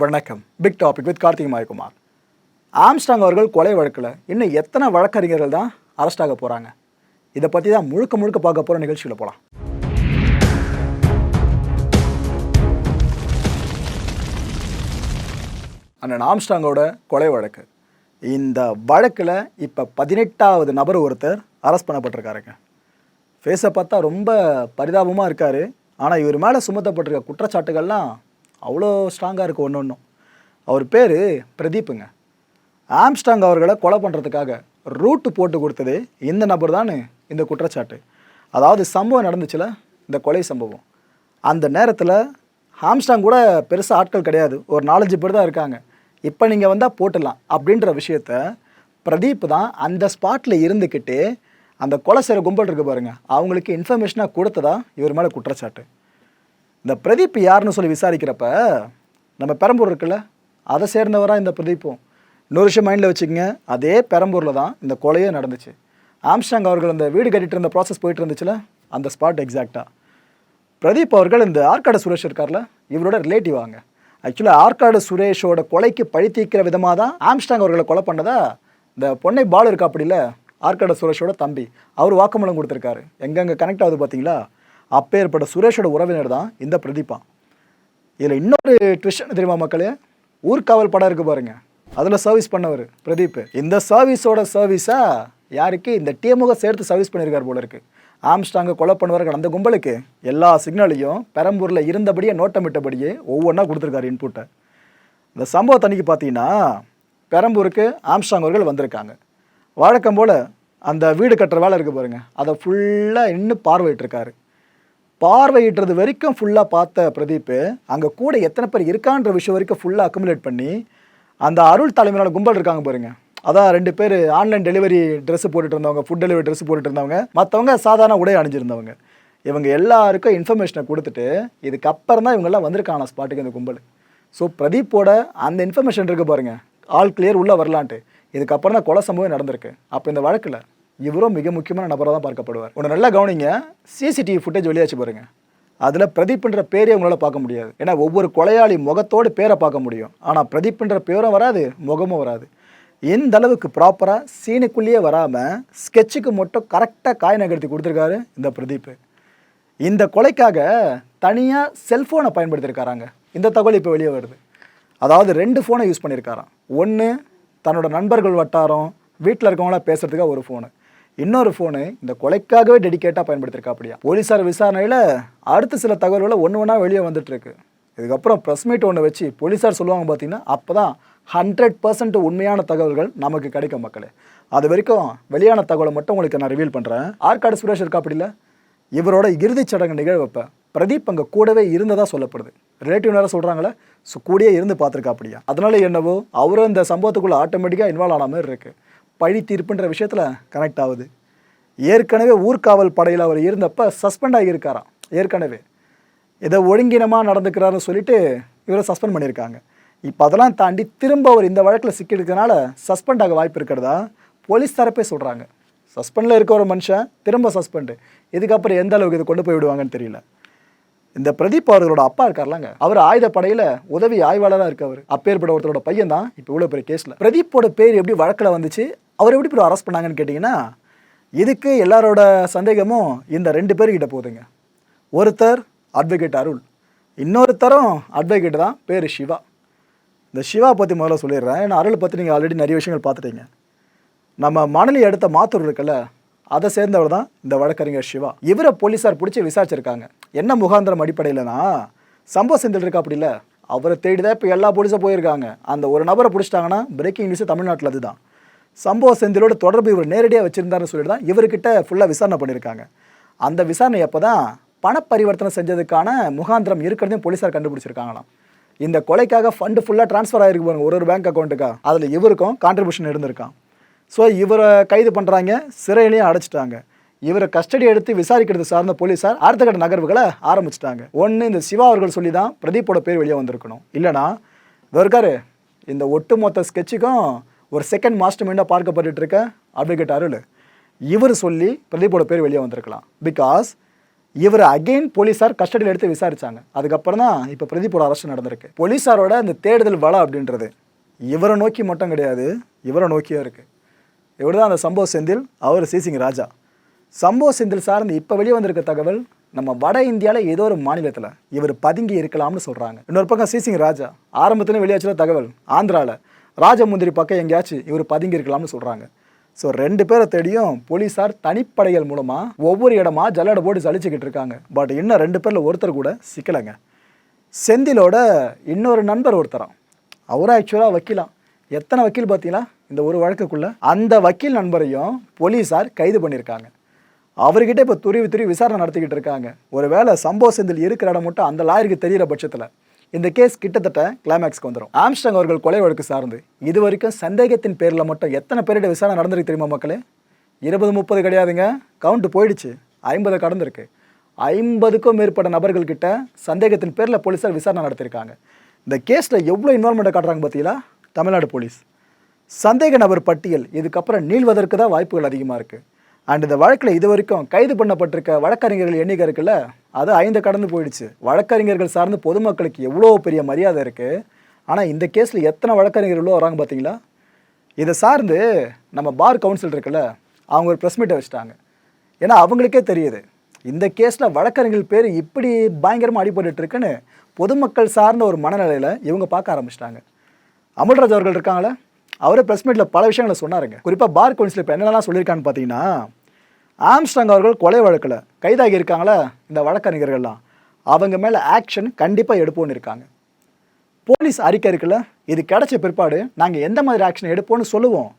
வணக்கம். Big topic with Karthik Mayakumar. Armstrong அவர்கள் கொலை வழக்கில் இன்னும் எத்தனை வழக்கறிஞர்கள் தான் அரெஸ்ட் ஆக போகிறாங்க இதை பற்றி தான் முழுக்க முழுக்க பார்க்க போகிற நிகழ்ச்சியில் போகலாம் அண்ணன் ஆம்ஸ்டாங்கோட கொலை வழக்கு. இந்த வழக்கில் இப்போ பதினெட்டாவது நபர் ஒருத்தர் அரெஸ்ட் பண்ணப்பட்டிருக்காருங்க. ஃபேஸை பார்த்தா ரொம்ப பரிதாபமாக இருக்கார். ஆனால் இவர் மேலே சுமத்தப்பட்டிருக்க குற்றச்சாட்டுகள்லாம் அவ்வளோ ஸ்ட்ராங்காக இருக்குது ஒன்று ஒன்றும் அவர் பேர் பிரதீப்புங்க. ஆம்ஸ்டாங் அவர்களை கொலை பண்ணுறதுக்காக ரூட்டு போட்டு கொடுத்தது இந்த நபர் தான் இந்த குற்றச்சாட்டு. அதாவது சம்பவம் நடந்துச்சுல இந்த கொலை சம்பவம். அந்த நேரத்தில் ஆம்ஸ்டாங் கூட பெருசாக ஆட்கள் கிடையாது. ஒரு நாலஞ்சு பேர் தான் இருக்காங்க. இப்போ நீங்கள் வந்தால் போட்டுடலாம் அப்படின்ற விஷயத்த பிரதீப் தான் அந்த ஸ்பாட்டில் இருந்துக்கிட்டு அந்த கொலை செய்கிற கும்பல் இருக்கு பாருங்கள் அவங்களுக்கு இன்ஃபர்மேஷனாக கொடுத்ததா இவர் மேலே குற்றச்சாட்டு. இந்த பிரதீப் யாருன்னு சொல்லி விசாரிக்கிறப்ப நம்ம பெரம்பூர் இருக்குல்ல அதை சேர்ந்தவராக இந்த பிரதீப்பும் இன்னொரு விஷயம் மைண்டில் வச்சுக்கோங்க அதே பெரம்பூரில் தான் இந்த கொலையே நடந்துச்சு. ஆம்ஸ்டாங் அவர்கள் அந்த வீடு கட்டிட்டு இருந்த ப்ராசஸ் போயிட்டு இருந்துச்சுல அந்த ஸ்பாட் எக்ஸாக்டாக பிரதீப் அவர்கள் இந்த ஆற்காடு சுரேஷ் இருக்கார்ல இவரோட ரிலேட்டிவ் ஆங்க. ஆக்சுவலாக ஆற்காடு சுரேஷோட கொலைக்கு பழி தீர்க்கிற விதமாக தான் ஆம்ஸ்டாங் அவர்களை கொலை பண்ணதா இந்த பொன்னை பால் இருக்கா அப்படில ஆற்காடு சுரேஷோட தம்பி அவர் வாக்குமூலம் கொடுத்துருக்காரு. எங்கெங்கே கனெக்ட் ஆகுது பார்த்தீங்களா அப்பேற்பட்ட சுரேஷோட உறவினர் தான் இந்த பிரதீபா. இதில் இன்னொரு ட்விஸ்ட் என்ன தெரியுமா மக்களே? ஊர்காவல் படம் இருக்குது பாருங்க. அதில் சர்வீஸ் பண்ணவர் பிரதீப். இந்த சர்வீஸோட சர்வீஸாக யாருக்கு? இந்த டிஎமுக சேர்த்து சர்வீஸ் பண்ணியிருக்கார் போல இருக்கு. ஆம்ஸ்டாங்க கொலை பண்ணுவார்கள் அந்த கும்பலுக்கு. எல்லா சிக்னலையும் பெரம்பூரில் இருந்தபடியே நோட்டமிட்டபடியே ஒவ்வொன்றா கொடுத்துருக்காரு இன்புட்டை இந்த சம்பவத்தை அன்னைக்கு பார்த்தீங்கன்னா பெரம்பூருக்கு ஆம்ஸ்டாங் அவர்கள் வந்திருக்காங்க. வழக்கம் போல் அந்த வீடு கட்டுற வேலை இருக்குது பாருங்கள் அதை ஃபுல்லாக இன்னும் பார்வையிட்டிருக்காரு. பார்வையிடுறது வரைக்கும் ஃபுல்லாக பார்த்த பிரதீப் அங்கே கூட எத்தனை பேர் இருக்கான்ற விஷயம் வரைக்கும் ஃபுல்லாக அக்குமுலேட் பண்ணி அந்த அருள் தலைமையிலான கும்பல் இருக்காங்க பாருங்க. அதான் ரெண்டு பேர் ஆன்லைன் டெலிவரி ட்ரெஸ் போட்டுட்டு இருந்தவங்க ஃபுட் டெலிவரி ட்ரெஸ் போட்டுட்டு இருந்தவங்க மற்றவங்க சாதாரண உடை அணிஞ்சிருந்தவங்க. இவங்க எல்லாருக்கும் இன்ஃபர்மேஷனை கொடுத்துட்டு இதுக்கப்புறம் தான் இவங்கெல்லாம் வந்திருக்கான ஸ்பாட்டுக்கு இந்த கும்பல். ஸோ பிரதீப்போட அந்த இன்ஃபர்மேஷன் இருக்கு பாருங்க. ஆல் கிளியர் உள்ளே வரலான்ட்டு. இதுக்கப்புறம் தான் கொலை சம்பவம் நடந்திருக்கு. அப்போ இந்த வழக்கில் இவரும் மிக முக்கியமான நபராக தான் பார்க்கப்படுவார். ஒன்று நல்லா கவனிங்க சிசிடிவி ஃபுட்டேஜ் வெளியாச்சு பாருங்க. அதில் பிரதீப்ன்ற பேரே உங்களால் பார்க்க முடியாது. ஏன்னா ஒவ்வொரு கொலையாளி முகத்தோடு பேரை பார்க்க முடியும். ஆனால் பிரதீப்ன்ற பேரும் வராது முகமும் வராது. எந்த அளவுக்கு ப்ராப்பராக சீனுக்குள்ளேயே வராமல் ஸ்கெட்சுக்கு மட்டும் கரெக்டாக காய் நகர்த்தி கொடுத்துருக்காரு இந்த பிரதீப். இந்த கொலைக்காக தனியாக செல்ஃபோனை பயன்படுத்தியிருக்காராங்க இந்த தகவல் இப்போ வெளியே வருது. அதாவது ரெண்டு ஃபோனை யூஸ் பண்ணியிருக்காராம் ஒன்று தன்னோட நண்பர்கள் வட்டாரம் வீட்டில் இருக்கவங்களாம் பேசுகிறதுக்காக ஒரு ஃபோனு இன்னொரு ஃபோனு இந்த கொலைக்காகவே டெடிகேட்டாக பயன்படுத்திருக்கா அப்படியா போலீஸார் விசாரணையில் அடுத்த சில தகவல்களை ஒன்று ஒன்றா வெளியே வந்துட்டுருக்கு. இதுக்கப்புறம் ப்ரெஸ் மீட் ஒன்று வச்சு போலீஸார் சொல்லுவாங்க பார்த்தீங்கன்னா அப்போ தான் ஹண்ட்ரட் பர்சன்ட் உண்மையான தகவல்கள் நமக்கு கிடைக்கும் மக்களே. அது வரைக்கும் வெளியான தகவலை மட்டும் உங்களுக்கு நான் ரிவீல் பண்ணுறேன் ஆற்காடு சுரேஷ் இருக்கா அப்படி இல்லை இவரோட இறுதிச் சடங்கு நிகழ்வப்போ பிரதீப் அங்கே கூடவே இருந்ததாக சொல்லப்படுது. ரிலேட்டிவ் நேரம் சொல்கிறாங்களே ஸோ கூடயே இருந்து பார்த்துருக்கா அப்படியா அதனால என்னவோ அவரும் இந்த சம்பவத்துக்குள்ளே ஆட்டோமேட்டிக்காக இன்வால்வ் ஆன மாதிரி இருக்குது பழி தீர்ப்புன்ற விஷயத்தில் கனெக்ட் ஆகுது. ஏற்கனவே ஊர்காவல் படையில் அவர் இருந்தப்போ சஸ்பெண்ட் ஆகியிருக்காராம். ஏற்கனவே. இதை ஒழுங்கினமாக நடந்துக்கிறாருன்னு சொல்லிட்டு இவரை சஸ்பெண்ட் பண்ணியிருக்காங்க. இப்போ அதெல்லாம் தாண்டி திரும்ப அவர் இந்த வழக்கில் சிக்கியிருக்கனால சஸ்பெண்ட் ஆக வாய்ப்பு இருக்கிறதா? போலீஸ் தரப்பே சொல்கிறாங்க சஸ்பெண்டில் இருக்க ஒரு மனுஷன் திரும்ப சஸ்பெண்டு இதுக்கப்புறம் எந்த அளவுக்கு இதை கொண்டு போய் விடுவாங்கன்னு தெரியல. இந்த பிரதீப் அவர்களோட அப்பா இருக்கார்லங்க. அவர் ஆயுதப்படையில் உதவி ஆய்வாளராக இருக்கவர். அப்பேற்பட்ட ஒருத்தரோட பையன் தான் இப்போ இவ்வளோ பெரிய கேஸில் பிரதீப்போட பேர் எப்படி வழக்கில் வந்துச்சு? அவர் எப்படி இப்போ அரெஸ்ட் பண்ணாங்கன்னு கேட்டிங்கன்னா இதுக்கு எல்லாரோட சந்தேகமும் இந்த ரெண்டு பேர்கிட்ட போகுதுங்க. ஒருத்தர் அட்வொகேட் அருள் இன்னொருத்தரும் அட்வொகேட் தான் பேர் சிவா. இந்த சிவா பற்றி முதல்ல சொல்லிடுறேன். ஏன்னா அருள் பற்றி நீங்கள் ஆல்ரெடி நிறைய விஷயங்கள் பார்த்துட்டீங்க. நம்ம மணலி அடுத்த மாத்தூர் இருக்குல்ல அதை சேர்ந்தவர் தான் இந்த வழக்கறிஞர் சிவா. இவரை போலீஸார் பிடிச்சி விசாரிச்சிருக்காங்க. என்ன முகாந்திரம் அடிப்படையில்னா சம்பவ செந்தில் இருக்கா அப்படி இல்லை? அவரை தேடி தான் இப்போ எல்லா போலீஸும் போயிருக்காங்க. அந்த ஒரு நபரை பிடிச்சிட்டாங்கன்னா பிரேக்கிங் நியூஸ் தமிழ்நாட்டில் அதுதான். சம்பவ செந்திலோட தொடர்பு இவர் நேரடியாக வச்சுருந்தாருன்னு சொல்லிட்டு தான் இவர்கிட்ட ஃபுல்லாக விசாரணை பண்ணியிருக்காங்க. அந்த விசாரணை அப்போ தான் பணப்பரிவர்த்தனை செஞ்சதுக்கான முகாந்திரம் இருக்கிறதையும் போலீஸார் கண்டுபிடிச்சிருக்காங்களாம். இந்த கொலைக்காக ஃபண்டு ஃபுல்லாக ட்ரான்ஸ்ஃபர் ஆகிருக்கு பாருங்க ஒரு ஒரு பேங்க் அக்கௌண்ட்டுக்கா அதில் இவருக்கும் கான்ட்ரிபியூஷன் இருந்திருக்கான் ஸோ இவரை கைது பண்ணுறாங்க சிறையிலையும் அடைச்சிட்டாங்க. இவரை கஸ்டடி எடுத்து விசாரிக்கிறது சார்ந்த போலீஸார் அடுத்த கட்ட நகர்வுகளை ஆரம்பிச்சிட்டாங்க. ஒன்று இந்த சிவா அவர்கள் சொல்லி தான் பிரதீப்போட பேர் வெளியே வந்திருக்கணும். இல்லைனா இவர் இருக்காரு இந்த ஒட்டுமொத்த ஸ்கெட்சுக்கும் ஒரு செகண்ட் மாஸ்டர் மைண்டாக பார்க்கப்பட்டு இருக்க அட்வொகேட் அருள். இவர் சொல்லி பிரதீப்போட பேர் வெளியே வந்திருக்கலாம். பிகாஸ் இவர் அகைன் போலீஸார் கஸ்டடியில் எடுத்து விசாரிச்சாங்க. அதுக்கப்புறம் தான் இப்போ பிரதீப்போட அரசு நடந்திருக்கு. போலீஸாரோட இந்த தேடுதல் வலை அப்படின்றது இவரை நோக்கி மட்டும் கிடையாது இவரை நோக்கியும் இருக்குது இவர் தான் அந்த சம்பவ செந்தில் அவர் சிசிங் ராஜா. சம்பவ செந்தில் சார்ந்து இப்போ வெளியே வந்திருக்க தகவல் நம்ம வட இந்தியாவில் ஏதோ ஒரு மாநிலத்தில் இவர் பதுங்கி இருக்கலாம்னு சொல்கிறாங்க இன்னொரு பக்கம் சிசிங் ராஜா. ஆரம்பத்துலேயும் வெளியாச்சுல தகவல் ஆந்திராவில் ராஜமுந்திரி பக்கம் எங்கேயாச்சும் இவர் பதுங்கியிருக்கலாம்னு சொல்கிறாங்க ஸோ ரெண்டு பேரை தேடியும் போலீஸார் தனிப்படைகள் மூலமாக ஒவ்வொரு இடமா ஜல்லடை போட்டு சலிச்சுக்கிட்டு இருக்காங்க. பட் இன்னும் ரெண்டு பேரில் ஒருத்தர் கூட சிக்கலைங்க. செந்திலோட இன்னொரு நண்பர் ஒருத்தராம். அவரும் ஆக்சுவலாக வக்கீலாம் எத்தனை வக்கீல் பார்த்தீங்களா? இந்த ஒரு வழக்குக்குள்ள. அந்த வக்கீல் நண்பரையும் போலீஸார் கைது பண்ணியிருக்காங்க. அவர்கிட்ட இப்போ துருவி துருவி விசாரணை நடத்திக்கிட்டு இருக்காங்க. ஒருவேளை சம்பவ செந்தில் இருக்கிற இடம் மட்டும் அந்த லாயருக்கு தெரியிற பட்சத்தில். இந்த கேஸ் கிட்டத்தட்ட கிளைமேக்ஸ்க்கு வந்துடும் ஆம்ஸ்டாங் அவர்கள் கொலை வழக்கு சார்ந்து இது வரைக்கும் சந்தேகத்தின் பேரில் மட்டும் எத்தனை பேருடைய விசாரணை நடந்திருக்கு தெரியுமா மக்களே? இருபது முப்பது கிடையாதுங்க. கவுண்ட் போயிடுச்சு. ஐம்பது கடந்திருக்கு. ஐம்பதுக்கும் மேற்பட்ட நபர்கள்கிட்ட சந்தேகத்தின் பேரில் போலீஸார் விசாரணை நடத்தியிருக்காங்க இந்த கேஸில் எவ்வளோ இன்வால்மெண்ட்டை காட்டுறாங்க பார்த்தீங்களா? தமிழ்நாடு போலீஸ். சந்தேக நபர் பட்டியல் இதுக்கப்புறம் நீள்வதற்கு தான் வாய்ப்புகள் அதிகமாக இருக்குது அண்ட் இந்த வழக்கில் இது வரைக்கும் கைது பண்ணப்பட்டிருக்க வழக்கறிஞர்கள் எண்ணிக்கை இருக்குல்ல? அது ஐந்து கடந்து போயிடுச்சு. வழக்கறிஞர்கள் சார்ந்து பொதுமக்களுக்கு எவ்வளோ பெரிய மரியாதை இருக்குது ஆனால் இந்த கேஸில் எத்தனை வழக்கறிஞர்கள் வராங்க பார்த்தீங்களா? இதை சார்ந்து நம்ம பார் கவுன்சில் இருக்குல்ல அவங்க ஒரு ப்ரெஸ் மீட்டை வச்சுட்டாங்க. ஏன்னா அவங்களுக்கே தெரியுது இந்த கேஸில் வழக்கறிஞர்கள் பேர் இப்படி பயங்கரமாக அடிபட்டுருக்குன்னு பொதுமக்கள் சார்ந்த ஒரு மனநிலையில் இவங்க பார்க்க ஆரம்பிச்சிட்டாங்க. அமல்ராஜ் அவர்கள் இருக்காங்களே அவரே ப்ரெஸ் மீட்டில் பல விஷயங்களை சொன்னாருங்க. குறிப்பாக பார் கவுன்சில் இப்போ என்னென்னலாம் சொல்லியிருக்கான்னு பார்த்தீங்கன்னா ஆம்ஸ்டாங் அவர்கள் கொலை வழக்கில் கைதாகி இருக்காங்களா? இந்த வழக்கறிஞர்கள்லாம். அவங்க மேலே ஆக்ஷன் கண்டிப்பாக எடுப்போன்னு இருக்காங்க. போலீஸ் அறிக்கை இருக்குல்ல இது கிடைச்ச பிற்பாடு நாங்கள் எந்த மாதிரி ஆக்ஷன் எடுப்போம்னு சொல்லுவோம்.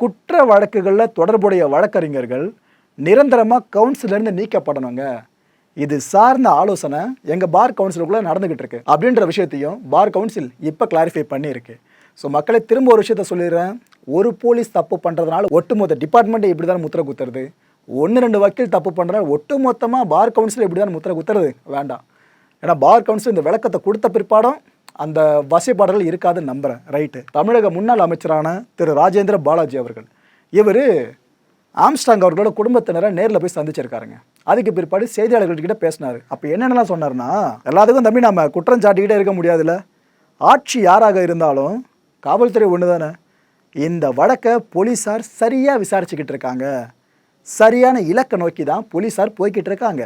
குற்ற வழக்குகளில் தொடர்புடைய வழக்கறிஞர்கள் நிரந்தரமாக கவுன்சிலேருந்து நீக்கப்படணுங்க. இது சார்ந்த ஆலோசனை எங்கள் பார் கவுன்சிலுக்குள்ளே நடந்துக்கிட்டு இருக்கு. அப்படின்ற விஷயத்தையும் பார் கவுன்சில் இப்போ கிளாரிஃபை பண்ணியிருக்கு. ஸோ மக்களை திரும்ப ஒரு விஷயத்த சொல்லிடுறேன். ஒரு போலீஸ் தப்பு பண்ணுறதுனால ஒட்டுமொத்த டிபார்ட்மெண்ட்டை இப்படி தான் முத்திர குத்துறது? ஒன்று ரெண்டு வக்கீல் தப்பு பண்ணுறதுனால ஒட்டு மொத்தமாக பார் கவுன்சில் இப்படி தான் முத்திரை குத்துறது? வேண்டாம். ஏன்னா பார் கவுன்சில் இந்த விளக்கத்தை கொடுத்த பிற்பாடும் அந்த வசைப்பாடல்கள் இருக்காதுன்னு நம்புகிறேன் ரைட்டு தமிழக முன்னாள் அமைச்சரான திரு ராஜேந்திர பாலாஜி அவர்கள். இவர் ஆம்ஸ்டாங் அவர்களோட குடும்பத்தினரை நேரில் போய் சந்திச்சிருக்காருங்க. அதுக்கு பிற்பாடு செய்தியாளர்கள்கிட்ட பேசினார். அப்போ என்னென்னலாம் சொன்னார்னா எல்லாத்துக்கும் தம்பி நம்ம குற்றம் சாட்டிக்கிட்டே இருக்க முடியாதுல்ல. ஆட்சி யாராக இருந்தாலும் காவல்துறை ஒன்று தானே இந்த வழக்கை போலீஸார் சரியாக விசாரிச்சுக்கிட்டு இருக்காங்க. சரியான இலக்கை நோக்கி தான் போலீஸார் போய்கிட்டு இருக்காங்க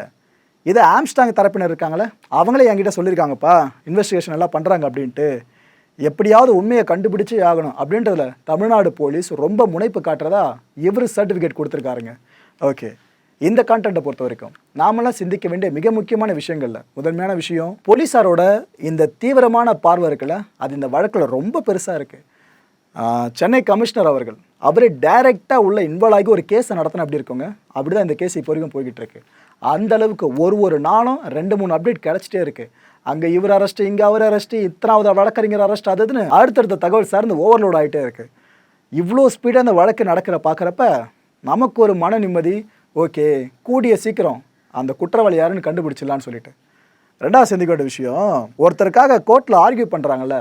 இதை ஆம்ஸ்டாங் தரப்பினர் இருக்காங்களே அவங்களே என்கிட்ட சொல்லியிருக்காங்கப்பா இன்வெஸ்டிகேஷன் எல்லாம் பண்ணுறாங்க அப்படின்ட்டு. எப்படியாவது உண்மையை கண்டுபிடிச்சே ஆகணும் அப்படின்றதுல தமிழ்நாடு போலீஸ் ரொம்ப முனைப்பு காட்டுறதா இவர் சர்டிஃபிகேட் கொடுத்துருக்காருங்க. ஓகே இந்த கான்டென்ட்டை பொறுத்த வரைக்கும் நாமெல்லாம் சிந்திக்க வேண்டிய மிக முக்கியமான விஷயங்கள்ல முதன்மையான விஷயம் போலீஸாரோட இந்த தீவிரமான பார்வை இருக்குல்ல அது இந்த வழக்கில் ரொம்ப பெருசாக இருக்குது சென்னை கமிஷனர் அவர்கள். அவரே டைரெக்டாக உள்ள இன்வால்வ் ஆகி ஒரு கேஸை நடத்தின அப்படி இருக்குங்க? அப்படி தான் இந்த கேஸ் இப்போ வரைக்கும் போய்கிட்டு இருக்கு அந்த அளவுக்கு ஒரு ஒரு நாளும் ரெண்டு மூணு அப்டேட் கிடச்சிட்டே இருக்கு. அங்கே இவர் அரெஸ்ட் இங்கே அவர் அரெஸ்ட் இத்தனாவது வழக்கறிஞர் அரெஸ்ட் அதுன்னு அடுத்தடுத்த தகவல் சார்ந்து ஓவர்லோட் ஆகிட்டே இருக்கு. இவ்வளோ ஸ்பீடாக அந்த வழக்கு நடக்கிற பார்க்குறப்ப நமக்கு ஒரு மன நிம்மதி ஓகே கூடிய சீக்கிரம் அந்த குற்றவாளி யாருன்னு கண்டுபிடிச்சிடலான்னு சொல்லிட்டு. ரெண்டாவது சிந்திக்க வேண்டிய விஷயம் ஒருத்தருக்காக கோர்ட்டில் ஆர்கியூ பண்ணுறாங்கல்ல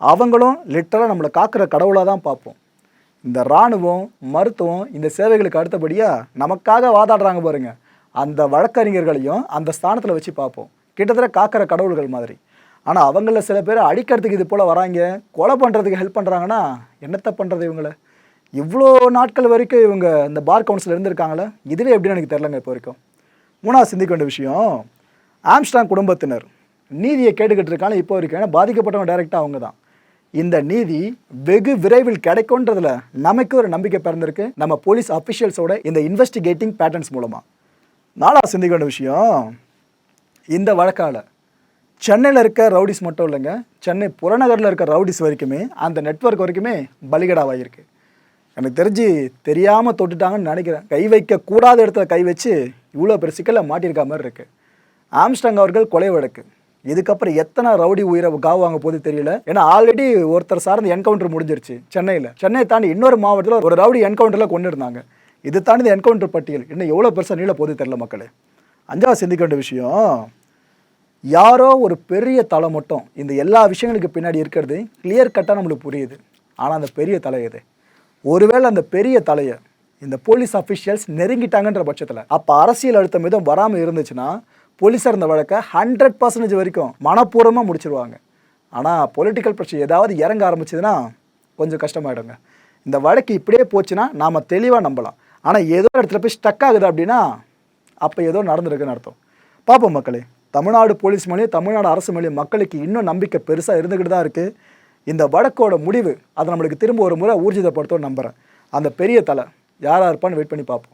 அவங்களும் லிட்டராக நம்மளை காக்கிற கடவுளாக தான் பார்ப்போம். இந்த இராணுவம் மருத்துவம் இந்த சேவைகளுக்கு அடுத்தபடியாக நமக்காக வாதாடுறாங்க பாருங்கள் அந்த வழக்கறிஞர்களையும் அந்த ஸ்தானத்தில் வச்சு பார்ப்போம். கிட்டத்தட்ட காக்கிற கடவுள்கள் மாதிரி. ஆனால் அவங்கள சில பேர் அடிக்கிறதுக்கு இது போல் வராங்க கொலை பண்ணுறதுக்கு ஹெல்ப் பண்ணுறாங்கன்னா என்னத்தை பண்ணுறது இவங்கள? இவ்வளோ நாட்கள் வரைக்கும் இவங்க இந்த பார் கவுன்சில் இருந்திருக்காங்களே? இதுவே எப்படின்னு எனக்கு தெரிலங்க இப்போ வரைக்கும். மூணாவது சிந்திக்க வேண்டிய விஷயம் ஆம்ஸ்டாங் குடும்பத்தினர். நீதியை கேட்டுக்கிட்டு இருக்காங்க இப்போ வரைக்கும். ஏன்னா பாதிக்கப்பட்டவங்க டைரெக்டாக அவங்க தான் இந்த நீதி வெகு விரைவில் கிடைக்கும்ன்றதுல நமக்கு ஒரு நம்பிக்கை பிறந்திருக்கு. நம்ம போலீஸ் அஃபிஷியல்ஸோட இந்த இன்வெஸ்டிகேட்டிங் பேட்டர்ன்ஸ் மூலமாக நாளாக சிந்திக்க வேண்டிய விஷயம். இந்த வழக்கால் சென்னையில் இருக்க ரவுடிஸ் மட்டும் இல்லைங்க சென்னை புறநகரில் இருக்க ரவுடிஸ் வரைக்குமே அந்த நெட்வொர்க் வரைக்குமே பலிகடாவாகிருக்கு எனக்கு தெரிஞ்சு தெரியாமல் தொட்டுட்டாங்கன்னு நினைக்கிறேன். கை வைக்கக்கூடாத இடத்துல கை வச்சு இவ்வளோ பெரிய சிக்கலை மாட்டியிருக்க மாதிரி இருக்குது ஆம்ஸ்டாங் அவர்கள் கொலை வழக்கு. இதுக்கப்புறம் எத்தனை ரவுடி உயிரை காவு வாங்க போது தெரியல. ஏன்னா ஆல்ரெடி ஒருத்தர் சார்ந்த என்கவுண்டர் முடிஞ்சிருச்சு சென்னையில். சென்னையை தாண்டி இன்னொரு மாவட்டத்தில் ஒரு ரவுடி என்கவுண்டரில் கொண்டு இருந்தாங்க இது தாண்டி என்கவுண்டர் பட்டியல் இன்னும் எவ்வளோ பெருசாக நீள போது தெரியல மக்களே. அஞ்சாவது சிந்திக்க வேண்டிய விஷயம் யாரோ ஒரு பெரிய தலை மட்டும் இந்த எல்லா விஷயங்களுக்கு பின்னாடி இருக்கிறது கிளியர் கட்டாக நம்மளுக்கு புரியுது. ஆனால் அந்த பெரிய தலை எது? ஒருவேளை அந்த பெரிய தலையை இந்த போலீஸ் அஃபிஷியல்ஸ் நெருங்கிட்டாங்கன்ற பட்சத்தில் அப்போ அரசியல் அழுத்தம் எதுவும் வராமல் இருந்துச்சுன்னா போலீஸார் இந்த வழக்கை ஹண்ட்ரட் பர்சன்டேஜ் வரைக்கும் மனப்பூர்வமாக முடிச்சிருவாங்க. ஆனால் பொலிட்டிக்கல் பிரச்சனை ஏதாவது இறங்க ஆரம்பிச்சதுன்னா கொஞ்சம் கஷ்டமாயிடுங்க. இந்த வழக்கு இப்படியே போச்சுன்னா நாம் தெளிவாக நம்பலாம். ஆனால் ஏதோ இடத்துல போய் ஸ்டக் ஆகுது அப்படின்னா அப்போ ஏதோ நடந்திருக்குன்னு அர்த்தம். பார்ப்போம் மக்களே தமிழ்நாடு போலீஸ் மேலேயும் தமிழ்நாடு அரசு மேலேயும் மக்களுக்கு இன்னும் நம்பிக்கை பெருசாக இருந்துக்கிட்டு தான் இருக்குது இந்த வழக்கோட முடிவு அதை நம்மளுக்கு திரும்ப ஒரு முறை ஊர்ஜிதப்படுத்தும் நம்புகிறேன் அந்த பெரிய தலை யாராக இருப்பான்னு வெயிட் பண்ணி பார்ப்போம்